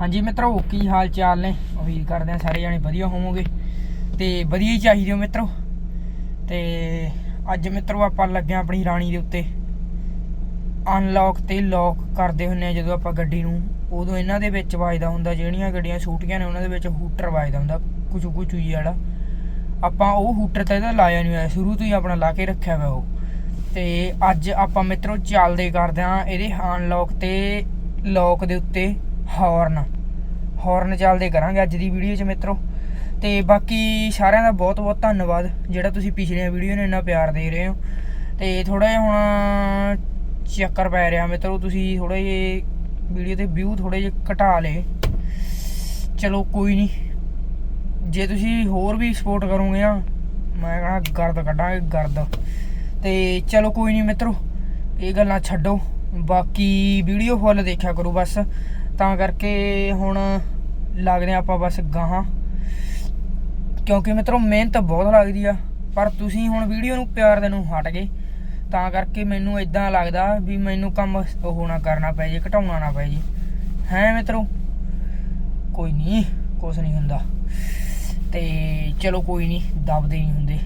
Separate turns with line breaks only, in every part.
ਹਾਂਜੀ ਮਿੱਤਰੋ, ਕੀ ਹਾਲ ਚਾਲ ਨੇ? ਉਮੀਦ ਕਰਦੇ ਆ ਸਾਰੇ ਜਾਣੇ ਵਧੀਆ ਹੋਵੋਗੇ ਤੇ ਵਧੀਆ ਹੀ ਚਾਹੀਦੇ ਹੋ ਮਿੱਤਰੋ। ਤੇ ਅੱਜ ਮਿੱਤਰੋ ਆਪਾਂ ਲੱਗੇ ਆਂ ਆਪਣੀ ਰਾਣੀ ਦੇ ਉੱਤੇ। ਅਨਲੌਕ ਤੇ ਲੌਕ ਕਰਦੇ ਹੁੰਨੇ ਆ ਜਦੋਂ ਆਪਾਂ ਗੱਡੀ ਨੂੰ। ਉਦੋਂ ਇਹਨਾਂ ਦੇ ਵਿੱਚ ਵੱਜਦਾ ਹੁੰਦਾ, ਜਿਹੜੀਆਂ ਗੱਡੀਆਂ ਛੂਟੀਆਂ ਨੇ ਉਹਨਾਂ ਦੇ ਵਿੱਚ ਹੂਟਰ ਵੱਜਦਾ ਹੁੰਦਾ ਕੁਚੂ ਕੁਚੂ ਜੀ ਵਾਲਾ ਆਪਾਂ ਉਹ ਹੂਟਰ ਤਾਂ ਇਹਦਾ ਲਾਇਆ ਨਹੀਂ ਹੋਇਆ, ਸ਼ੁਰੂ ਤੋਂ ਹੀ ਆਪਣਾ ਲਾ ਕੇ ਰੱਖਿਆ ਹੋਇਆ ਉਹ। ਤੇ ਅੱਜ ਆਪਾਂ ਮਿੱਤਰੋ ਚੱਲਦੇ ਕਰਦੇ ਆਂ ਇਹਦੇ ਅਨਲੌਕ ਤੇ ਲੌਕ ਦੇ ਉੱਤੇ। ਹਾਰਨ ਹਾਰਨ ਚੱਲਦੇ ਕਰਾਂਗੇ ਅੱਜ ਦੀ ਵੀਡੀਓ 'ਚ ਮਿੱਤਰੋ। ਤੇ ਬਾਕੀ ਸਾਰਿਆਂ ਦਾ ਬਹੁਤ ਬਹੁਤ ਧੰਨਵਾਦ, ਜਿਹੜਾ ਤੁਸੀਂ ਪਿਛਲੀਆਂ ਵੀਡੀਓ ਨੂੰ ਇੰਨਾ ਪਿਆਰ ਦੇ ਰਹੇ ਹੋ। ਤੇ ਥੋੜਾ ਜਿਹਾ ਹੁਣ ਚੱਕਰ ਪੈ ਰਿਹਾ ਮਿੱਤਰੋ, ਤੁਸੀਂ ਥੋੜੇ ਜਿਹੇ ਵੀਡੀਓ ਤੇ ਵਿਊ ਥੋੜੇ ਜਿਹੇ ਘਟਾ ਲਏ। ਚਲੋ ਕੋਈ ਨਹੀਂ ਜੇ ਤੁਸੀਂ ਹੋਰ ਵੀ ਸਪੋਰਟ ਕਰੋਗੇ ਨਾ, ਮੈਂ ਕਹਣਾ ਗਰਦ ਕੱਢਾਂਗੇ, ਗਰਦ। ਤੇ ਚਲੋ ਕੋਈ ਨਹੀਂ ਮਿੱਤਰੋ, ਇਹ ਗੱਲਾਂ ਛੱਡੋ। ਬਾਕੀ ਵੀਡੀਓ ਫੁੱਲ ਦੇਖਿਆ ਕਰੋ ਬਸ। ਤਾਂ ਕਰਕੇ ਹੁਣ ਲੱਗਦੇ ਹਾਂ ਆਪਾਂ ਬਸ ਗਾਹਾਂ। ਕਿਉਂਕਿ ਮਿੱਤਰੋ, ਮਿਹਨਤ ਬਹੁਤ ਲੱਗਦੀ ਆ। ਪਰ ਤੁਸੀਂ ਹੁਣ ਵੀਡੀਓ ਨੂੰ ਪਿਆਰ ਦੇ ਨੂੰ ਹਟ ਗਏ। ਤਾਂ ਕਰਕੇ ਮੈਨੂੰ ਇਦਾਂ ਲੱਗਦਾ ਵੀ ਮੈਨੂੰ ਕੰਮ ਉਹ ਨਾ ਕਰਨਾ ਪੈ ਜੇ, ਘਟਾਉਣਾ ਨਾ ਪੈ ਜੇ। ਹੈ ਮਿੱਤਰੋ? ਕੋਈ ਨਹੀਂ ਕੁਛ ਨਹੀਂ ਹੁੰਦਾ। ਤੇ ਚਲੋ ਕੋਈ ਨਹੀਂ ਦਬਦੇ ਨਹੀਂ ਹੁੰਦੇ।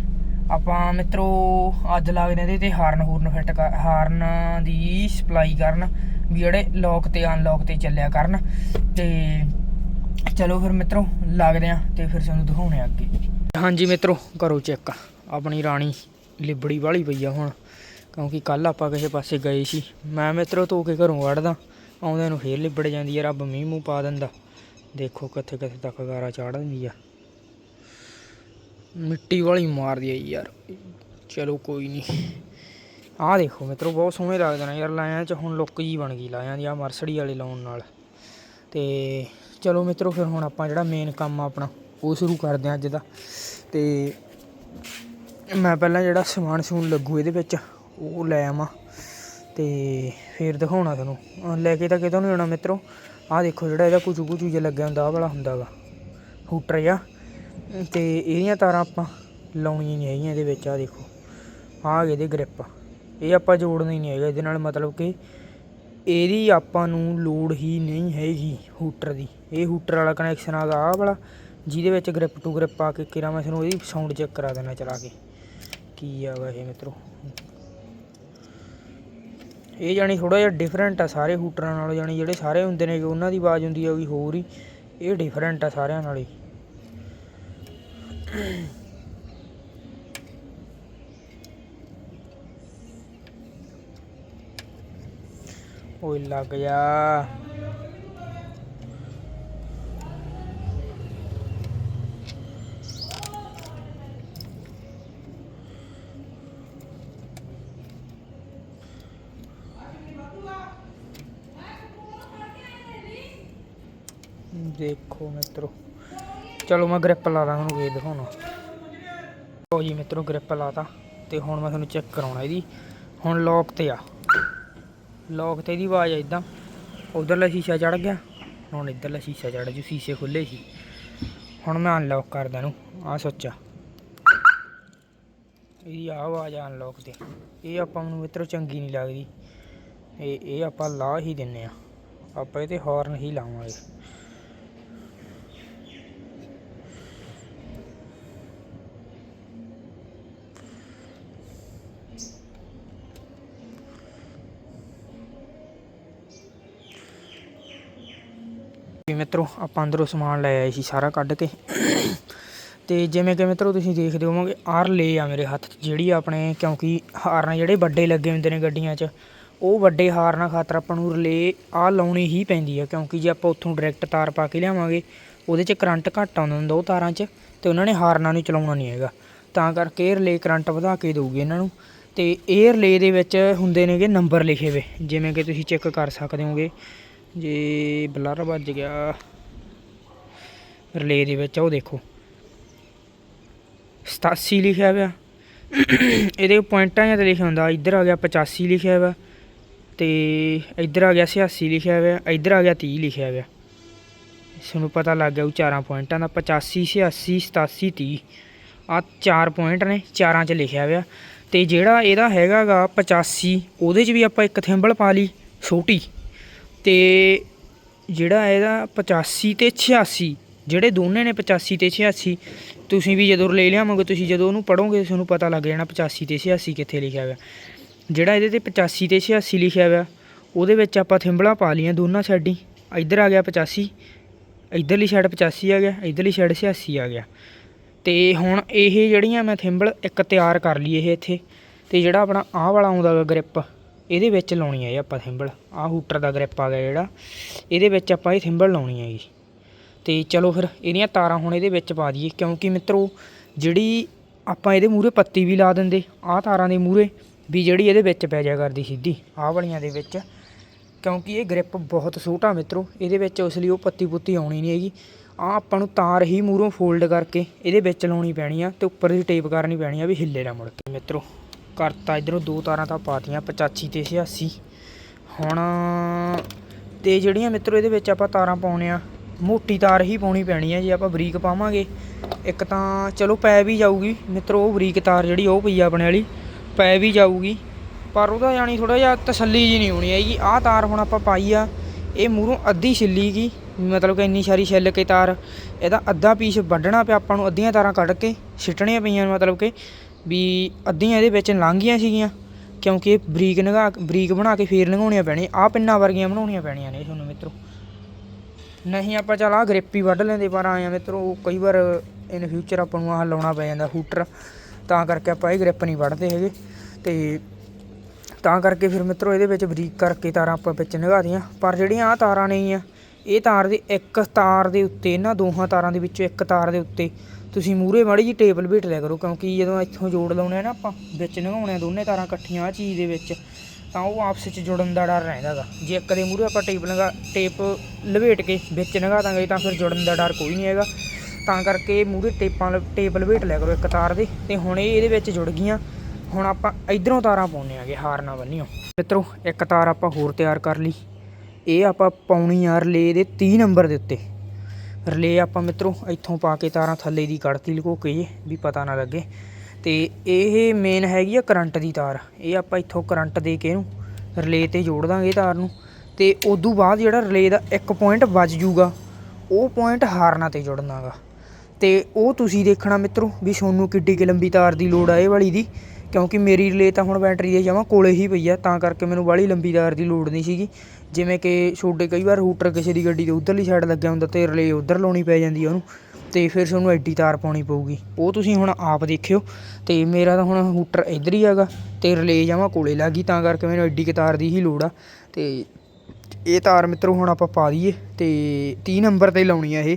ਆਪਾਂ ਮਿੱਤਰੋ, ਅੱਜ ਲੱਗਦੇ ਇਹਦੇ ਤੇ ਹਾਰਨ ਹੂਰਨ ਫਿੱਟ ਕਰ ਹਾਰਨ ਦੀ ਸਪਲਾਈ ਕਰਨ। ਵੀ ਜਿਹੜੇ ਲੌਕ ਤੇ ਅਨਲੌਕ ਤੇ ਚੱਲਿਆ ਕਰਨ। ਤੇ ਚਲੋ ਫਿਰ ਮਿੱਤਰੋ, ਲੱਗਦੇ ਆ ਤੇ ਫਿਰ ਤੁਹਾਨੂੰ ਦਿਖਾਉਣੇ ਆ ਅੱਗੇ। ਹਾਂਜੀ ਮਿੱਤਰੋ, ਕਰੋ ਚੈੱਕ ਆਪਣੀ ਰਾਣੀ ਲਿਬੜੀ ਵਾਲੀ ਪਈ ਆ ਹੁਣ, ਕਿਉਂਕਿ ਕੱਲ ਆਪਾਂ ਕਿਸੇ ਪਾਸੇ ਗਏ ਸੀ। ਮੈਂ ਮਿੱਤਰੋ, ਧੋ ਕੇ ਘਰੋਂ ਵੜਦਾ ਆਉਂਦੇ ਨੂੰ ਫੇਰ ਲਿਬੜ ਜਾਂਦੀ ਆ, ਰੱਬ ਮੀਂਹ ਮੂੰਹ ਪਾ ਦਿੰਦਾ। ਦੇਖੋ ਕਿੱਥੇ ਕਿੱਥੇ ਤੱਕ ਗਾਰਾ ਚਾੜ ਦਿੰਦੀ ਆ। ਮਿੱਟੀ ਵਾਲੀ ਮਾਰਦੀ ਆ ਯਾਰ। ਚਲੋ ਕੋਈ ਨਹੀਂ ਆਹ ਦੇਖੋ ਮਿੱਤਰੋ, ਬਹੁਤ ਸੋਹਣੇ ਲੱਗਦੇ ਨੇ ਯਾਰ ਲਾਇਆਂ ਚ ਹੁਣ ਲੁੱਕ ਜੀ ਬਣ ਗਈ ਲਾਇਆਂ ਦੀ ਆ ਮਰਸੜੀ ਵਾਲੇ ਲਾਉਣ ਨਾਲ। ਤੇ ਚਲੋ ਮਿੱਤਰੋ, ਫਿਰ ਹੁਣ ਆਪਾਂ ਜਿਹੜਾ ਮੇਨ ਕੰਮ ਆ ਆਪਣਾ, ਉਹ ਸ਼ੁਰੂ ਕਰਦੇ ਹਾਂ ਅੱਜ ਦਾ। ਤੇ ਮੈਂ ਪਹਿਲਾਂ ਜਿਹੜਾ ਸਮਾਨ ਸਮੂਨ ਲੱਗੂ ਇਹਦੇ ਵਿੱਚ, ਉਹ ਲੈ ਆਵਾਂ। ਤੇ ਫਿਰ ਦਿਖਾਉਣਾ ਤੁਹਾਨੂੰ। ਲੈ ਕੇ ਤਾਂ ਕਿਤੋਂ ਨਹੀਂ ਆਉਣਾ ਮਿੱਤਰੋ। ਆਹ ਦੇਖੋ ਜਿਹੜਾ ਇਹਦਾ ਕੁਚੂ ਕੁਚੂ ਜਿਹਾ ਲੱਗਿਆ ਹੁੰਦਾ, ਆਹ ਵਾਲਾ ਹੁੰਦਾਗਾ ਹੂਟਰ ਜਿਹਾ। ਤੇ ਇਹਦੀਆਂ ਤਾਰਾਂ ਆਪਾਂ ਲਾਉਣੀਆਂ ਨਹੀਂ ਹੈਗੀਆਂ ਇਹਦੇ ਵਿੱਚ, ਆਹ ਦੇਖੋ। ਆਹ ਇਹਦੇ ਗ੍ਰਿਪ ਇਹ ਆਪਾਂ ਜੋੜਨਾ ਹੀ ਨਹੀਂ ਹੈਗਾ, ਇਹਦੇ ਨਾਲ ਮਤਲਬ ਕਿ ਇਹਦੀ ਆਪਾਂ ਨੂੰ ਲੋੜ ਹੀ ਨਹੀਂ ਹੈਗੀ ਹੂਟਰ ਦੀ। ਇਹ ਹੂਟਰ ਵਾਲਾ ਕਨੈਕਸ਼ਨ ਆ ਆਗਾ ਆ ਵਾਲਾ, ਜਿਹਦੇ ਵਿੱਚ ਗ੍ਰਿਪ ਟੂ ਗ੍ਰਿਪ ਪਾ ਕੇ ਕਿਰਾ ਮੈਂ ਤੁਹਾਨੂੰ ਇਹਦੀ ਸਾਊਂਡ ਚੈੱਕ ਕਰਾ ਦੇਣਾ ਚਲਾ ਕੇ। ਕੀ ਆਗਾ ਇਹ ਮਿੱਤਰੋ? ਇਹ ਜਾਨੀ ਥੋੜਾ ਜਿਹਾ ਡਿਫਰੈਂਟ ਆ ਸਾਰੇ ਹੂਟਰਾਂ ਨਾਲੋਂ ਜਾਨੀ ਜਿਹੜੇ ਸਾਰੇ ਹੁੰਦੇ ਨੇ ਉਹਨਾਂ ਦੀ ਆਵਾਜ਼ ਹੁੰਦੀ ਆ ਉਹ ਹੋਰ ਹੀ। ਇਹ ਡਿਫਰੈਂਟ ਆ ਸਾਰਿਆਂ ਨਾਲੋਂ ਓਏ ਲੱਗ ਜਾ। ਦੇਖੋ ਮਿੱਤਰੋ। ਚਲੋ ਮੈਂ ਗ੍ਰਿਪ ਲਾ ਦਾਂ ਤੁਹਾਨੂੰ ਇਹ ਦਿਖਾਉਣਾ। ਲਓ ਜੀ ਮਿੱਤਰੋ ਗ੍ਰਿਪ ਲਾਤਾ ਤੇ ਹੁਣ ਮੈਂ ਤੁਹਾਨੂੰ ਚੈੱਕ ਕਰਾਉਣਾ ਇਹਦੀ। ਹੁਣ ਲੌਕ ਤੇ ਆ। ਲੌਕ ਤੇ ਦੀ ਆਵਾਜ਼ ਇਦਾਂ ਉਧਰਲਾ ਸ਼ੀਸ਼ਾ ਚੜ ਗਿਆ। ਹੁਣ ਇੱਧਰਲਾ ਸ਼ੀਸ਼ਾ ਚੜ ਜੂ ਸ਼ੀਸ਼ੇ ਖੁੱਲੇ ਸੀ। ਹੁਣ ਮੈਂ ਅਨਲੌਕ ਕਰਦਾ ਨੂੰ ਆ ਸੋਚਾ। ਇਹਦੀ ਆ ਆਵਾਜ਼ ਅਨਲੌਕ ਤੇ। ਇਹ ਆਪਾਂ ਨੂੰ ਮਿੱਤਰੋ ਚੰਗੀ ਨਹੀਂ ਲੱਗਦੀ। ਇਹ ਇਹ ਆਪਾਂ ਲਾ ਹੀ ਦਿੰਨੇ ਆ। ਆਪਾਂ ਇਹ ਤੇ ਹਾਰਨ ਹੀ ਲਾਵਾਂਗੇ। ਵੀ ਮਿੱਤਰੋ, ਆਪਾਂ ਅੰਦਰੋਂ ਸਮਾਨ ਲੈ ਆਏ ਸੀ ਸਾਰਾ ਕੱਢ ਕੇ। ਤੇ ਜਿਵੇਂ ਕਿ ਮਿੱਤਰੋ, ਤੁਸੀਂ ਦੇਖਦੇ ਹੋਵੋਗੇ ਆਰ ਲੈ ਆ ਮੇਰੇ ਹੱਥ 'ਚ, ਜਿਹੜੀ ਆਪਣੇ, ਕਿਉਂਕਿ ਹਾਰਨ ਜਿਹੜੇ ਵੱਡੇ ਲੱਗੇ ਹੁੰਦੇ ਨੇ ਗੱਡੀਆਂ 'ਚ, ਉਹ ਵੱਡੇ ਹਾਰਨਾਂ ਖਾਤਰ ਆਪਾਂ ਨੂੰ ਰਿਲੇ ਆ ਲਾਉਣੀ ਹੀ ਪੈਂਦੀ ਆ, ਕਿਉਂਕਿ ਜੇ ਆਪਾਂ ਉੱਥੋਂ ਡਾਇਰੈਕਟ ਤਾਰ ਪਾ ਕੇ ਲਿਆਵਾਂਗੇ, ਉਹਦੇ 'ਚ ਕਰੰਟ ਘੱਟ ਆਉਂਦਾ ਹੁੰਦਾ ਉਹ ਤਾਰਾਂ 'ਚ, ਤੇ ਉਹਨਾਂ ਨੇ ਹਾਰਨਾਂ ਨੂੰ ਚਲਾਉਣਾ ਨਹੀਂ ਹੈਗਾ। ਤਾਂ ਕਰਕੇ ਇਹ ਰਿਲੇ ਕਰੰਟ ਵਧਾ ਕੇ ਦੇਊਗੀ ਇਹਨਾਂ ਨੂੰ। ਤੇ ਇਹ ਰਿਲੇ ਦੇ ਵਿੱਚ ਹੁੰਦੇ ਨੇਗੇ ਨੰਬਰ ਲਿਖੇ ਹੋਏ, ਜਿਵੇਂ ਕਿ ਤੁਸੀਂ ਚੈੱਕ ਕਰ ਸਕਦੇ ਹੋਗੇ ਜੇ ਬਲਰ ਵੱਜ ਗਿਆ। ਰਿਲੇ ਦੇ ਵਿੱਚ ਉਹ ਦੇਖੋ। 87 ਲਿਖਿਆ ਹੋਇਆ। ਇਹਦੇ ਪੁਆਇੰਟਾਂ ਜਾਂ ਤੇ ਲਿਖਿਆ ਹੁੰਦਾ। ਇੱਧਰ ਆ ਗਿਆ 85 ਲਿਖਿਆ ਹੋਇਆ ਤੇ ਇੱਧਰ ਆ ਗਿਆ 86 ਲਿਖਿਆ ਹੋਇਆ। ਇੱਧਰ ਆ ਗਿਆ 30 ਲਿਖਿਆ ਹੋਇਆ। ਤੁਹਾਨੂੰ ਪਤਾ ਲੱਗ ਗਿਆ ਉਹ ਚਾਰਾਂ ਪੁਆਇੰਟਾਂ ਦਾ। 85 86 87 30 ਆ ਚਾਰ ਪੁਆਇੰਟ ਨੇ, ਚਾਰਾਂ 'ਚ ਲਿਖਿਆ ਹੋਇਆ। ਤੇ ਜਿਹੜਾ ਇਹਦਾ ਹੈਗਾਗਾ 85 ਉਹਦੇ 'ਚ ਵੀ ਆਪਾਂ ਇੱਕ ਥਿੰਬਲ ਪਾ ਲਈ। ਛੋਟੀ। ਤੇ ਜਿਹੜਾ ਇਹਦਾ 85 ਤੇ 86 ਜਿਹੜੇ ਦੋਨੇ ਨੇ 85 ਤੇ 86 ਤੁਸੀਂ ਵੀ ਜਦੋਂ ਲੈ ਲਿਆਵੋਗੇ, ਤੁਸੀਂ ਜਦੋਂ ਉਹਨੂੰ ਪੜੋਗੇ ਤੁਹਾਨੂੰ ਪਤਾ ਲੱਗ ਜਾਣਾ 85 ਤੇ 86 ਕਿੱਥੇ ਲਿਖਿਆ ਹੋਇਆ। ਜਿਹੜਾ ਇਹਦੇ ਤੇ 85 ਤੇ 86 ਲਿਖਿਆ ਹੋਇਆ, ਉਹਦੇ ਵਿੱਚ ਆਪਾਂ ਥਿੰਬਲਾਂ ਪਾ ਲਈਆਂ ਦੋਨਾਂ ਸਾਈਡਾਂ ਇੱਧਰ ਆ ਗਿਆ 85 ਇੱਧਰਲੀ ਸਾਈਡ 85 ਆ ਗਿਆ, ਇੱਧਰਲੀ ਸਾਈਡ 86 ਆ ਗਿਆ। ਤੇ ਹੁਣ ਇਹ ਜਿਹੜੀਆਂ ਮੈਂ ਥਿੰਬਲ ਇੱਕ ਤਿਆਰ ਕਰ ਲਈ ਇਹ ਇੱਥੇ, ਤੇ ਜਿਹੜਾ ਆਪਣਾ ਆਹ ਵਾਲਾ ਆਉਂਦਾ ਗਾ ਗ੍ਰਿਪ ਇਹਦੇ ਵਿੱਚ ਲਾਉਣੀ ਹੈ ਜੀ ਆਪਾਂ ਥਿੰਬਲ ਆਹ ਹੂਟਰ ਦਾ ਗ੍ਰਿਪ ਆ ਗਿਆ ਜਿਹੜਾ। ਇਹਦੇ ਵਿੱਚ ਆਪਾਂ ਇਹ ਥਿੰਬਲ ਲਾਉਣੀ ਹੈ ਜੀ। ਤੇ ਚਲੋ ਫਿਰ ਇਹਦੀਆਂ ਤਾਰਾਂ ਹੁਣ ਇਹਦੇ ਵਿੱਚ ਪਾ ਦਈਏ, ਕਿਉਂਕਿ ਮਿੱਤਰੋ ਜਿਹੜੀ ਆਪਾਂ ਇਹਦੇ ਮੂਹਰੇ ਪੱਤੀ ਵੀ ਲਾ ਦਿੰਦੇ, ਆਹ ਤਾਰਾਂ ਦੇ ਮੂਹਰੇ ਵੀ ਜਿਹੜੀ ਇਹਦੇ ਵਿੱਚ ਪੈ ਜਾ ਕਰਦੀ ਸਿੱਧੀ, ਆਹ ਵਾਲੀਆਂ ਦੇ ਵਿੱਚ। ਕਿਉਂਕਿ ਇਹ ਗ੍ਰਿਪ ਬਹੁਤ ਛੋਟਾ ਮਿੱਤਰੋ, ਇਹਦੇ ਵਿੱਚ ਉਸ ਲਈ ਉਹ ਪੱਤੀ ਪੁੱਤੀ ਆਉਣੀ ਨਹੀਂ ਹੈਗੀ। ਆ ਆਪਾਂ ਨੂੰ ਤਾਰ ਹੀ ਮੂਹਰੋਂ ਫੋਲਡ ਕਰਕੇ ਇਹਦੇ ਵਿੱਚ ਲਾਉਣੀ ਪੈਣੀ ਆ ਤੇ ਉੱਪਰ ਦੀ ਟੇਪ ਕਰਨੀ ਪੈਣੀ ਆ ਵੀ ਹਿੱਲੇ ਨਾ ਮੁੜ ਕੇ, ਮਿੱਤਰੋ। ਕਰਤਾ, ਇਧਰੋਂ ਦੋ ਤਾਰਾਂ ਤਾਂ ਪਾਤੀਆਂ 85 ਤੇ 86 ਹੁਣ ਤੇ ਜਿਹੜੀਆਂ ਮਿੱਤਰੋ, ਇਹਦੇ ਵਿੱਚ ਆਪਾਂ ਤਾਰਾਂ ਪਾਉਣੇ ਆ, ਮੋਟੀ ਤਾਰ ਹੀ ਪਾਉਣੀ ਪੈਣੀ ਹੈ ਜੇ ਆਪਾਂ ਬਰੀਕ ਪਾਵਾਂਗੇ। ਇੱਕ ਤਾਂ ਚਲੋ ਪੈ ਵੀ ਜਾਊਗੀ, ਮਿੱਤਰੋ, ਉਹ ਬਰੀਕ ਤਾਰ ਜਿਹੜੀ ਉਹ ਪਈ ਆ ਆਪਣੇ ਵਾਲੀ, ਪੈ ਵੀ ਜਾਊਗੀ। ਪਰ ਉਹਦਾ ਯਾਨੀ ਥੋੜਾ ਜਿਹਾ ਤਸੱਲੀ ਜੀ ਨਹੀਂ ਹੋਣੀ ਹੈਗੀ। ਆਹ ਤਾਰ ਹੁਣ ਆਪਾਂ ਪਾਈ ਆ, ਇਹ ਮੂਹਰੋਂ ਅੱਧੀ ਛਿੱਲੀ ਗਈ, ਮਤਲਬ ਕਿ ਇੰਨੀ ਸਾਰੀ ਛਿੱਲ ਕੇ ਤਾਰ, ਇਹਦਾ ਅੱਧਾ ਪੀਸ ਵੱਢਣਾ ਪਿਆ ਆਪਾਂ ਨੂੰ, ਅੱਧੀਆਂ ਤਾਰਾਂ ਕੱਢ ਕੇ, ਸਿੱਟਣੀਆਂ ਪਈਆਂ ਮਤਲਬ ਕਿ। ਵੀ ਅੱਧੀਆਂ ਇਹਦੇ ਵਿੱਚ ਲੰਘ ਗਈਆਂ ਸੀਗੀਆਂ, ਕਿਉਂਕਿ ਇਹ ਬਰੀਕ ਨਗਾ, ਬਰੀਕ ਬਣਾ ਕੇ ਫੇਰ ਲੰਘਾਉਣੀਆਂ ਪੈਣੀਆਂ, ਆਹ ਪਿੰਨਾਂ ਵਰਗੀਆਂ ਬਣਾਉਣੀਆਂ ਪੈਣੀਆਂ ਨੇ ਤੁਹਾਨੂੰ ਮਿੱਤਰੋ। ਨਹੀਂ ਆਪਾਂ ਚੱਲ ਆਹ ਗ੍ਰਿਪ ਹੀ ਵੱਢ ਲੈਂਦੇ ਪਰ ਆਏ ਆ ਮਿੱਤਰੋ ਕਈ ਵਾਰ ਇਨ ਫਿਊਚਰ ਆਪਾਂ ਨੂੰ ਆਹ ਲਾਉਣਾ ਪੈ ਜਾਂਦਾ ਹੂਟਰ, ਤਾਂ ਕਰਕੇ ਆਪਾਂ ਇਹ ਗ੍ਰਿਪ ਨਹੀਂ ਵੱਢਦੇ ਹੈਗੇ। ਤੇ ਤਾਂ ਕਰਕੇ ਫਿਰ ਮਿੱਤਰੋ ਇਹਦੇ ਵਿੱਚ ਬਰੀਕ ਕਰਕੇ ਤਾਰਾਂ ਆਪਾਂ ਵਿੱਚ ਲਗਾ ਦੀਆਂ, ਪਰ ਜਿਹੜੀਆਂ ਆਹ ਤਾਰਾਂ ਨਹੀਂ ਆ ਇਹ ਤਾਰ ਦੇ ਇੱਕ ਤਾਰ ਦੇ ਉੱਤੇ, ਇਹਨਾਂ ਦੋਹਾਂ ਤਾਰਾਂ ਦੇ ਵਿੱਚੋਂ ਇੱਕ ਤਾਰ ਦੇ ਉੱਤੇ ਤੁਸੀਂ ਮੂਰੇ ਮਾੜੀ ਜੀ ਟੇਪ ਲਪੇਟ ਲਿਆ ਕਰੋ, ਕਿਉਂਕਿ ਜਦੋਂ ਇੱਥੋਂ ਜੋੜ ਲਾਉਣੇ ਆ ਨਾ ਆਪਾਂ, ਵਿੱਚ ਲਗਾਉਣੇ ਆ ਦੋਨੇ ਤਾਰਾਂ ਇਕੱਠੀਆਂ ਆ ਚੀਜ਼ ਦੇ ਵਿੱਚ, ਤਾਂ ਉਹ ਆਪਸ ਵਿੱਚ ਜੁੜਨ ਦਾ ਡਰ ਰਹਿੰਦਾ ਗਾ। ਜੇ ਇੱਕ ਦੇ ਮੂਰੇ ਆਪਾਂ ਟੇਪ ਲਗਾ, ਟੇਪ ਲਪੇਟ ਕੇ ਵਿੱਚ ਲਗਾ ਦਾਂਗੇ, ਤਾਂ ਫਿਰ ਜੁੜਨ ਦਾ ਡਰ ਕੋਈ ਨਹੀਂ ਹੈਗਾ। ਤਾਂ ਕਰਕੇ ਮੂਰੇ ਟੇਪਾਂ ਲ- ਟੇਪ ਲਪੇਟ ਲਿਆ ਕਰੋ ਇੱਕ ਤਾਰ ਦੇ, ਤੇ ਹੁਣ ਇਹ ਇਹਦੇ ਵਿੱਚ ਜੁੜ ਗਈਆਂ। ਹੁਣ ਆਪਾਂ ਇਧਰੋਂ ਤਾਰਾਂ ਪਾਉਣੇ ਆਗੇ, ਹਾਰ ਨਾ ਬੰਨਿਓ। ਮਿੱਤਰੋ, ਇੱਕ ਤਾਰ ਆਪਾਂ ਹੋਰ ਤਿਆਰ ਕਰ ਲਈ। ਇਹ ਆਪਾਂ ਪਾਉਣੀ ਆ ਰਲੇ ਦੇ 30 ਨੰਬਰ ਦੇ ਉੱਤੇ। ਰਿਲੇ ਆਪਾਂ ਮਿੱਤਰੋ ਇੱਥੋਂ ਪਾ ਕੇ ਤਾਰਾਂ ਥੱਲੇ ਦੀ ਕੱਢਤੀ ਲੁਕੋ ਕੇ ਜੇ, ਵੀ ਪਤਾ ਨਾ ਲੱਗੇ। ਤੇ ਇਹ ਮੇਨ ਹੈਗੀ ਆ ਕਰੰਟ ਦੀ ਤਾਰ। ਇਹ ਆਪਾਂ ਇੱਥੋਂ ਕਰੰਟ ਦੇ ਕੇ ਇਹਨੂੰ ਰਲੇ ਤੇ ਜੋੜ ਦਾਂਗੇ ਤਾਰ ਨੂੰ। ਤੇ ਉਦੋਂ ਬਾਅਦ ਜਿਹੜਾ ਰਲੇ ਦਾ ਇੱਕ ਪੁਆਇੰਟ ਵੱਜ ਜੂਗਾ, ਉਹ ਪੁਆਇੰਟ ਹਾਰਨਾ ਤੇ ਜੁੜਨਾਗਾ। ਤੇ ਉਹ ਤੁਸੀਂ ਦੇਖਣਾ ਮਿੱਤਰੋ ਵੀ ਤੁਹਾਨੂੰ ਕਿੱਡੀ ਕਿ ਲੰਬੀ ਤਾਰ ਦੀ ਲੋੜ ਆ ਇਹ ਵਾਲੀ ਦੀ, ਕਿਉਂਕਿ ਮੇਰੀ ਰਿਲੇ ਤਾਂ ਹੁਣ ਬੈਟਰੀ ਦੇ ਜਮਾਂ ਕੋਲੇ ਹੀ ਪਈ ਆ, ਤਾਂ ਕਰਕੇ ਮੈਨੂੰ ਬਾਹਲੀ ਲੰਬੀ ਤਾਰ ਦੀ ਲੋੜ ਨਹੀਂ ਸੀਗੀ। ਜਿਵੇਂ ਕਿ ਤੁਹਾਡੇ ਕਈ ਵਾਰ ਹੂਟਰ ਕਿਸੇ ਦੀ ਗੱਡੀ ਦੇ ਉੱਧਰਲੀ ਸਾਈਡ ਲੱਗਿਆ ਹੁੰਦਾ ਅਤੇ ਰਿਲੇਅ ਉੱਧਰ ਲਾਉਣੀ ਪੈ ਜਾਂਦੀ ਆ ਉਹਨੂੰ ਅਤੇ ਫਿਰ ਤੁਹਾਨੂੰ ਐਡੀ ਤਾਰ ਪਾਉਣੀ ਪਊਗੀ। ਉਹ ਤੁਸੀਂ ਹੁਣ ਆਪ ਦੇਖਿਓ ਅਤੇ ਮੇਰਾ ਤਾਂ ਹੁਣ ਹੂਟਰ ਇੱਧਰ ਹੀ ਹੈਗਾ ਅਤੇ ਰਿਲੇ ਜਮਾਂ ਕੋਲੇ ਲੱਗ ਗਈ, ਤਾਂ ਕਰਕੇ ਮੈਨੂੰ ਐਡੀ ਕਿ ਤਾਰ ਦੀ ਹੀ ਲੋੜ ਆ। ਅਤੇ ਇਹ ਤਾਰ ਮਿੱਤਰੋ, ਹੁਣ ਆਪਾਂ ਪਾ ਦਈਏ ਅਤੇ ਤੀਹ ਨੰਬਰ ਤੇ ਲਾਉਣੀ ਆ ਇਹ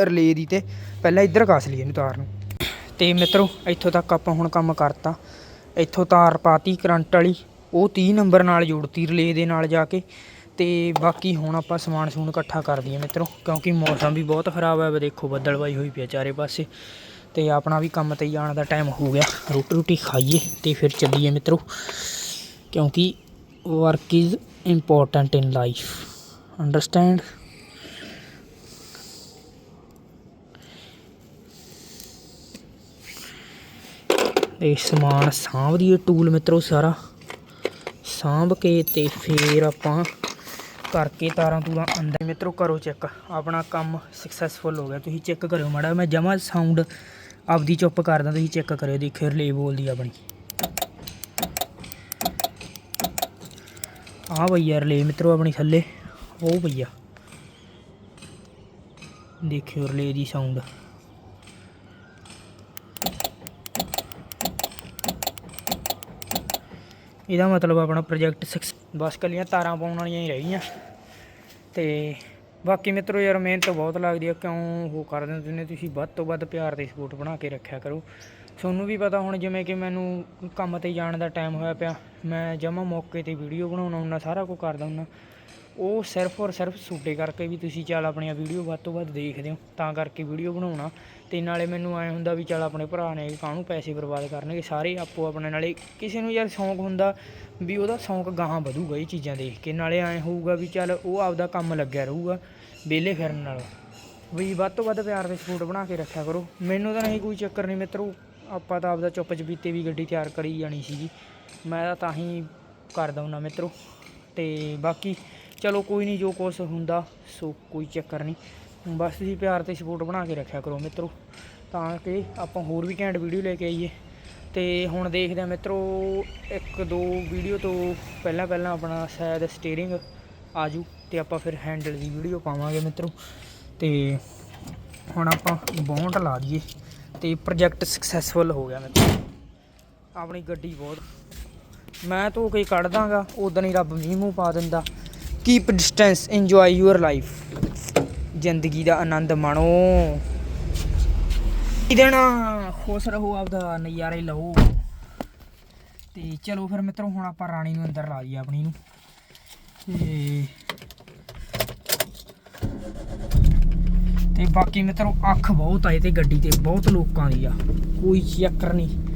ਰਿਲੇਅ ਦੀ ਤੇ। ਪਹਿਲਾਂ ਇੱਧਰ ਕੱਸ ਲਈਏ ਇਹਨੂੰ ਤਾਰ ਨੂੰ। ਅਤੇ ਮਿੱਤਰੋ, ਇੱਥੋਂ ਤੱਕ ਆਪਾਂ ਹੁਣ ਕੰਮ ਕਰਤਾ। ਇੱਥੋਂ ਤਾਰ ਪਾਤੀ ਕਰੰਟ ਵਾਲੀ ਉਹ 30 ਨੰਬਰ ਨਾਲ ਜੋੜਤੀ ਰਿਲੇ ਦੇ ਨਾਲ ਜਾ ਕੇ। ਤੇ ਬਾਕੀ ਹੁਣ ਆਪਾਂ ਸਮਾਨ ਸਮੂਨ ਇਕੱਠਾ ਕਰ ਦਈਏ ਮਿੱਤਰੋ, ਕਿਉਂਕਿ ਮੌਸਮ ਵੀ ਬਹੁਤ ਖਰਾਬ ਹੈ। ਦੇਖੋ, ਬੱਦਲਵਾਈ ਹੋਈ ਪਈ ਆ ਚਾਰੇ ਪਾਸੇ। ਤੇ ਆਪਣਾ ਵੀ ਕੰਮ ਤੇ ਜਾਣ ਦਾ ਟਾਈਮ ਹੋ ਗਿਆ। ਰੋਟੀ ਰੋਟੀ ਖਾਈਏ ਤੇ ਫਿਰ ਚੱਲੀਏ ਮਿੱਤਰੋ। ਕਿਉਂਕਿ work is important in life understand ਇਹ ਸਮਾਨ ਸਾਂਭ ਦੀਏ ਟੂਲ ਮਿੱਤਰੋ ਸਾਰਾ। ਸਾਂਭ ਕੇ ਤੇ ਫੇਰ ਆਪਾਂ ਕਰਕੇ ਤਾਰਾਂ ਤੂਰਾਂ ਅੰਦਰ। ਮਿੱਤਰੋ ਕਰੋ ਚੈੱਕ ਆਪਣਾ ਕੰਮ ਸਕਸੈਸਫੁਲ ਹੋ ਗਿਆ। ਤੁਸੀਂ ਚੈੱਕ ਕਰਿਓ ਮਾੜਾ ਮੈਂ ਜਮਾ ਸਾਊਂਡ ਆਪਦੀ ਚੁੱਪ ਕਰਦਾ, ਤੁਸੀਂ ਚੈੱਕ ਕਰਿਓ ਦੇਖਿਓ ਰਿਲੇ ਬੋਲਦੀ ਆਪਣੀ। ਆ ਭਈਆ ਰਿਲੇ ਮਿੱਤਰੋ ਆਪਣੀ ਥੱਲੇ, ਉਹ ਭਈਆ ਦੇਖਿਓ ਰਿਲੇ ਦੀ ਸਾਊਂਡ ਇਹਦਾ ਮਤਲਬ ਆਪਣਾ ਪ੍ਰੋਜੈਕਟ ਸਕਸ ਬਸ ਕੱਲੀਆਂ ਤਾਰਾਂ ਪਾਉਣ ਵਾਲੀਆਂ ਹੀ ਰਹਿ ਗਈਆਂ। ਤੇ ਬਾਕੀ ਮਿੱਤਰੋ ਯਾਰ ਮਿਹਨਤ ਬਹੁਤ ਲੱਗਦੀ ਆ, ਕਿਉਂ ਉਹ ਕਰਦੇ ਹੋ ਤੁਸੀਂ ਤੁਸੀਂ, ਵੱਧ ਤੋਂ ਵੱਧ ਪਿਆਰ ਤੇ ਸਪੋਰਟ ਬਣਾ ਕੇ ਰੱਖਿਆ ਕਰੋ। ਤੁਹਾਨੂੰ ਵੀ ਪਤਾ ਹੁਣ ਜਿਵੇਂ ਕਿ ਮੈਨੂੰ ਕੰਮ ਤੇ ਜਾਣ ਦਾ ਟਾਈਮ ਹੋਇਆ ਪਿਆ, ਮੈਂ ਜਮਾ ਮੌਕੇ ਤੇ ਵੀਡੀਓ ਬਣਾਉਣਾ ਹੁੰਦਾ, ਸਾਰਾ ਕੁਝ ਕਰਦਾ ਹੁੰਦਾ। ਉਹ ਸਿਰਫ ਔਰ ਸਿਰਫ ਸੂਡੇ ਕਰਕੇ ਵੀ ਤੁਸੀਂ ਚੱਲ ਆਪਣੀਆਂ ਵੀਡੀਓ ਵੱਧ ਤੋਂ ਵੱਧ ਦੇਖਦੇ ਹੋ, ਤਾਂ ਕਰਕੇ ਵੀਡੀਓ ਬਣਾਉਣਾ। ਤੇ ਨਾਲੇ ਮੈਨੂੰ ਐ ਹੁੰਦਾ ਵੀ ਚੱਲ ਆਪਣੇ ਭਰਾ ਨੇ ਕਾਹਨੂੰ ਪੈਸੇ ਬਰਬਾਦ ਕਰਨਗੇ, ਸਾਰੇ ਆਪੋ ਆਪਣੇ ਨਾਲੇ ਕਿਸੇ ਨੂੰ ਯਾਰ ਸ਼ੌਂਕ ਹੁੰਦਾ ਵੀ ਉਹਦਾ ਸ਼ੌਂਕ ਗਾਹਾਂ ਵਧੂਗਾ ਇਹ ਚੀਜ਼ਾਂ ਦੇਖ ਕੇ, ਨਾਲੇ ਐ ਹੋਊਗਾ ਵੀ ਚੱਲ ਉਹ ਆਪਦਾ ਕੰਮ ਲੱਗਿਆ ਰਹੂਗਾ ਵਿਹਲੇ ਫਿਰਨ ਨਾਲ। ਵੀ ਵੱਧ ਤੋਂ ਵੱਧ ਪਿਆਰ ਦੇ ਸਪੋਰਟ ਬਣਾ ਕੇ ਰੱਖਿਆ ਕਰੋ। ਮੈਨੂੰ ਤਾਂ ਨਹੀਂ ਕੋਈ ਚੱਕਰ ਨਹੀਂ ਮਿੱਤਰੋ, ਆਪਾਂ ਤਾਂ ਆਪਦਾ ਚੁੱਪ ਚਪੀਤੇ ਵੀ ਗੱਡੀ ਤਿਆਰ ਕਰੀ ਜਾਣੀ ਸੀਗੀ। ਮੈਂ ਤਾਂ ਤਾਂ ਹੀ ਕਰ ਹੁੰਦਾ ਮਿੱਤਰੋ। ਤੇ ਬਾਕੀ ਚਲੋ ਕੋਈ ਨਹੀਂ, ਜੋ ਕੁਛ ਹੁੰਦਾ, ਸੋ ਕੋਈ ਚੱਕਰ ਨਹੀਂ। ਬਸ ਤੁਸੀਂ ਪਿਆਰ ਤੇ ਸਪੋਰਟ ਬਣਾ ਕੇ ਰੱਖਿਆ ਕਰੋ ਮਿੱਤਰੋ, ਤਾਂ ਕਿ ਆਪਾਂ ਹੋਰ ਵੀ ਘੈਂਟ ਵੀਡੀਓ ਲੈ ਕੇ ਆਈਏ। ਤੇ ਹੁਣ ਦੇਖਦੇ ਆ ਮਿੱਤਰੋ, ਇੱਕ ਦੋ ਵੀਡੀਓ ਤੋਂ ਪਹਿਲਾਂ ਪਹਿਲਾਂ ਆਪਣਾ ਸ਼ਾਇਦ ਸਟੀਅਰਿੰਗ ਆਜੂ ਤੇ ਆਪਾਂ ਫਿਰ ਹੈਂਡਲ ਦੀ ਵੀਡੀਓ ਪਾਵਾਂਗੇ ਮਿੱਤਰੋ। ਤੇ ਹੁਣ ਆਪਾਂ ਬੌਂਡ ਲਾ ਦਈਏ ਤੇ ਪ੍ਰੋਜੈਕਟ ਸਕਸੈਸਫੁਲ ਹੋ ਗਿਆ ਮਿੱਤਰੋ। ਆਪਣੀ ਗੱਡੀ ਬਹੁਤ ਮੈਂ ਧੋ ਕੇ ਕੱਢ ਦਾਂਗਾ ਉਦੋਂ ਹੀ ਰੱਬ ਮੀਂਹ ਮੂੰਹ ਪਾ ਦਿੰਦਾ। Keep distance enjoy your life ਜ਼ਿੰਦਗੀ ਦਾ ਆਨੰਦ ਮਾਣੋ। ਦੇਣਾ? ਖੁਸ਼ ਰਹੋ, ਆਪਦਾ ਨਜ਼ਾਰੇ ਲਓ। ਤੇ ਚਲੋ ਫਿਰ ਮਿੱਤਰੋ, ਹੁਣ ਆਪਾਂ ਰਾਣੀ ਨੂੰ ਅੰਦਰ ਲਾ ਦਈਏ ਆਪਣੀ ਨੂੰ। ਤੇ ਤੇ ਬਾਕੀ ਮਿੱਤਰੋ, ਅੱਖ ਬਹੁਤ ਆਏ ਤੇ ਗੱਡੀ ਤੇ, ਬਹੁਤ ਲੋਕਾਂ ਦੀ ਆ। ਕੋਈ ਚੱਕਰ ਨਹੀਂ।